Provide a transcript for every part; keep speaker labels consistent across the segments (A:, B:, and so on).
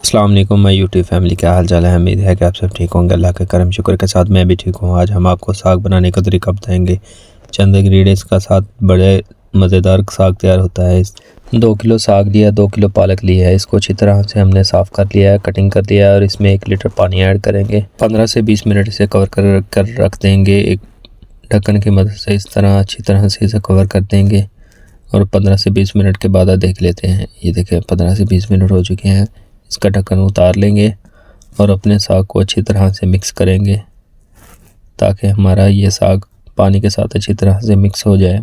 A: السلام علیکم، میں یوٹیوب فیملی کیا حال چال ہے، امید ہے کہ آپ سب ٹھیک ہوں گے۔ اللہ کے کرم، شکر کے ساتھ میں بھی ٹھیک ہوں۔ آج ہم آپ کو ساگ بنانے کا طریقہ بتائیں گے۔ چند انگریڈینٹس کا ساتھ بڑے مزیدار ساگ تیار ہوتا ہے۔ دو کلو ساگ لیا، دو کلو پالک لیا ہے۔ اس کو اچھی طرح سے ہم نے صاف کر لیا ہے کٹنگ کر لیا ہے اور اس میں ایک لیٹر پانی ایڈ کریں گے۔ پندرہ سے بیس منٹ اسے کور کر کر رکھ دیں گے۔ ایک ڈھکن کی مدد سے اس طرح اچھی طرح سے اسے کور کر دیں گے۔ اور پندرہ سے بیس منٹ کے بعد دیکھ لیتے ہیں۔ یہ دیکھیں، پندرہ سے بیس منٹ ہو چکے ہیں۔ اس کا ڈھکن اتار لیں گے اور اپنے ساگ کو اچھی طرح سے مکس کریں گے تاکہ ہمارا یہ ساگ پانی کے ساتھ اچھی طرح سے مکس ہو جائے۔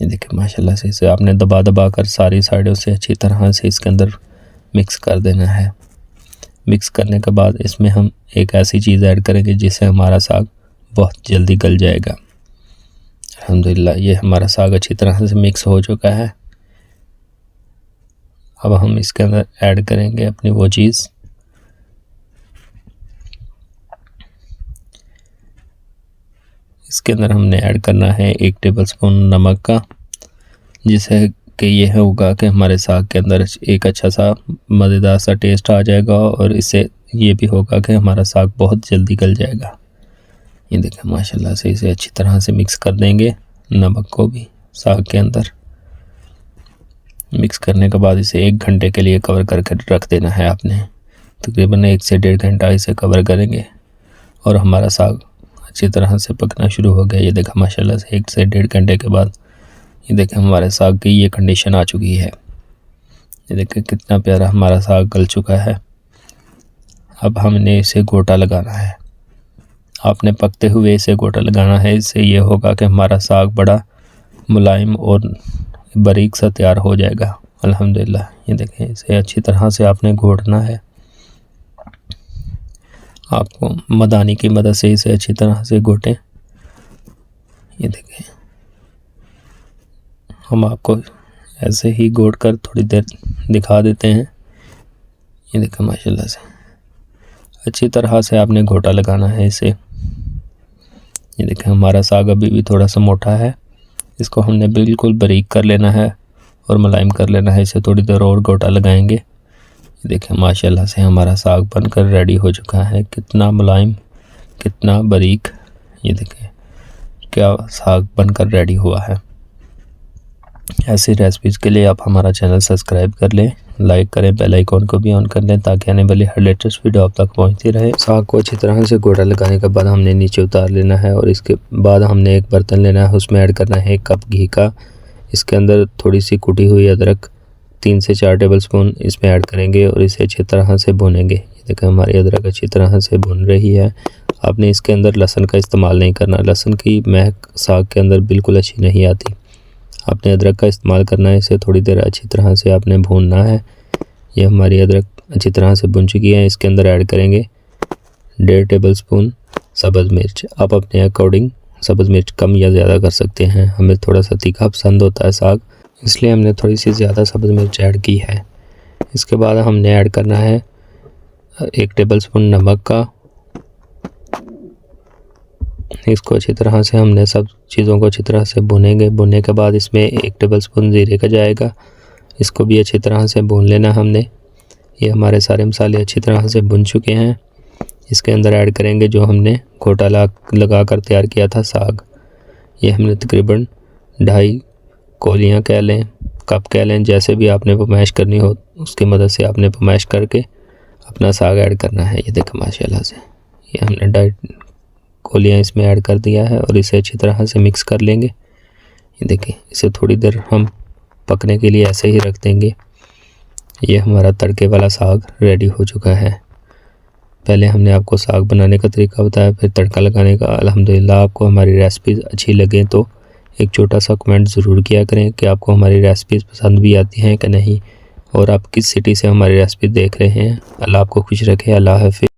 A: یہ دیکھیں، ماشاءاللہ سے اسے آپ نے دبا دبا کر ساری سائڈوں سے اچھی طرح سے اس کے اندر مکس کر دینا ہے۔ مکس کرنے کے بعد اس میں ہم ایک ایسی چیز ایڈ کریں گے جس سے ہمارا ساگ بہت جلدی گل جائے گا۔ الحمدللہ، یہ ہمارا ساگ اچھی طرح سے مکس ہو چکا ہے۔ اب ہم اس کے اندر ایڈ کریں گے اپنی وہ چیز۔ اس کے اندر ہم نے ایڈ کرنا ہے ایک ٹیبل سپون نمک کا جس کہ یہ ہوگا کہ ہمارے ساگ کے اندر ایک اچھا سا مزیدار سا ٹیسٹ آ جائے گا اور اس سے یہ بھی ہوگا کہ ہمارا ساگ بہت جلدی گل جائے گا۔ یہ دیکھیں ماشاءاللہ سے اسے اچھی طرح سے مکس کر دیں گے نمک کو بھی ساگ کے اندر۔ مکس کرنے کے بعد اسے ایک گھنٹے کے لیے کور کر کے رکھ دینا ہے آپ نے۔ تقریباً ایک سے ڈیڑھ گھنٹہ اسے کور کریں گے۔ اور ہمارا ساگ اچھی طرح سے پکنا شروع ہو گیا۔ یہ دیکھا ماشاء اللہ سے ایک سے ڈیڑھ گھنٹے کے بعد یہ دیکھیں ہمارے ساگ کی یہ کنڈیشن آ چکی ہے۔ یہ دیکھیں کتنا پیارا ہمارا ساگ گل چکا ہے۔ اب ہم نے اسے گوٹا لگانا ہے۔ آپ نے پکتے ہوئے اسے گوٹا لگانا ہے۔ اس سے یہ ہوگا کہ ہمارا ساگ بڑا ملائم اور باریک سا تیار ہو جائے گا۔ الحمدللہ، یہ دیکھیں، اسے اچھی طرح سے آپ نے گھوڑنا ہے۔ آپ کو مدانی کی مدد سے اسے اچھی طرح سے گھوٹیں۔ یہ دیکھیں، ہم آپ کو ایسے ہی گھوٹ کر تھوڑی دیر دکھا دیتے ہیں۔ یہ دیکھیں، ماشاءاللہ سے اچھی طرح سے آپ نے گھوٹا لگانا ہے اسے۔ یہ دیکھیں، ہمارا ساگ ابھی بھی تھوڑا سا موٹا ہے۔ اس کو ہم نے بالکل بریک کر لینا ہے اور ملائم کر لینا ہے، اسے تھوڑی دیر اور گوٹا لگائیں گے۔ دیکھیں، ماشاءاللہ سے ہمارا ساگ بن کر ریڈی ہو چکا ہے۔ کتنا ملائم، کتنا بریک یہ دیکھیں، کیا ساگ بن کر ریڈی ہوا ہے۔ ایسی ریسپیز کے لیے آپ ہمارا چینل سبسکرائب کر لیں لائک کریں بیل آئیکن کو بھی آن کر لیں تاکہ آنے والی ہر لیٹسٹ ویڈیو آپ تک پہنچتی رہے۔ ساگ کو اچھی طرح سے گوڑا لگانے کے بعد ہم نے نیچے اتار لینا ہے اور اس کے بعد ہم نے ایک برتن لینا ہے، اس میں ایڈ کرنا ہے ایک کپ گھی کا۔ اس کے اندر تھوڑی سی کٹی ہوئی ادرک تین سے چار ٹیبل سپون اس میں ایڈ کریں گے اور اسے اچھی طرح سے بھونیں گے۔ یہ دیکھیں ہماری ادرک اچھی طرح سے بھون رہی ہے۔ آپ نے اس کے اندر لہسن کا استعمال نہیں کرنا۔ لہسن کی مہک ساگ کے اندر بالکل اچھی نہیں آتی۔ آپ نے ادرک کا استعمال کرنا ہے، اسے تھوڑی دیر اچھی طرح سے آپ نے بھوننا ہے۔ یہ ہماری ادرک اچھی طرح سے بن چکی ہے۔ اس کے اندر ایڈ کریں گے ڈیڑھ ٹیبل سپون سبز مرچ۔ آپ اپنے اکارڈنگ سبز مرچ کم یا زیادہ کر سکتے ہیں۔ ہمیں تھوڑا سا تیکھا پسند ہوتا ہے ساگ، اس لیے ہم نے تھوڑی سی زیادہ سبز مرچ ایڈ کی ہے۔ اس کے بعد ہم نے ایڈ کرنا ہے ایک ٹیبل سپون نمک کا۔ اس کو اچھی طرح سے ہم نے سب چیزوں کو اچھی طرح سے بھونیں گے۔ بھونے کے بعد اس میں ایک ٹیبل سپون زیرے کا جائے گا۔ اس کو بھی اچھی طرح سے بھون لینا ہم نے۔ یہ ہمارے سارے مسالے اچھی طرح سے بن چکے ہیں۔ اس کے اندر ایڈ کریں گے جو ہم نے گھوٹا لگا کر تیار کیا تھا، ساگ۔ یہ ہم نے تقریباً ڈھائی کولیاں کہہ لیں، کپ کہہ لیں، جیسے بھی آپ نے پمائش کرنی ہو، اس کی مدد سے آپ نے پمائش کر کے اپنا ساگ ایڈ کرنا ہے۔ یہ دیکھیں ماشاء اللہ سے۔ یہ ہم نے ڈھائی کولیاں اس میں ایڈ کر دیا ہے اور اسے اچھی طرح سے مکس کر لیں گے۔ یہ دیکھیں، اسے تھوڑی دیر ہم پکنے کے لیے ایسے ہی رکھ دیں گے۔ یہ ہمارا تڑکے والا ساگ ریڈی ہو چکا ہے۔ پہلے ہم نے آپ کو ساگ بنانے کا طریقہ بتایا، پھر تڑکا لگانے کا۔ الحمدللہ، آپ کو ہماری ریسپیز اچھی لگیں تو ایک چھوٹا سا کمنٹ ضرور کیا کریں کہ آپ کو ہماری ریسپیز پسند بھی آتی ہیں کہ نہیں اور آپ کس سٹی سے ہماری ریسپی دیکھ رہے ہیں۔ اللہ آپ کو خوش رکھے، اللہ حافظ۔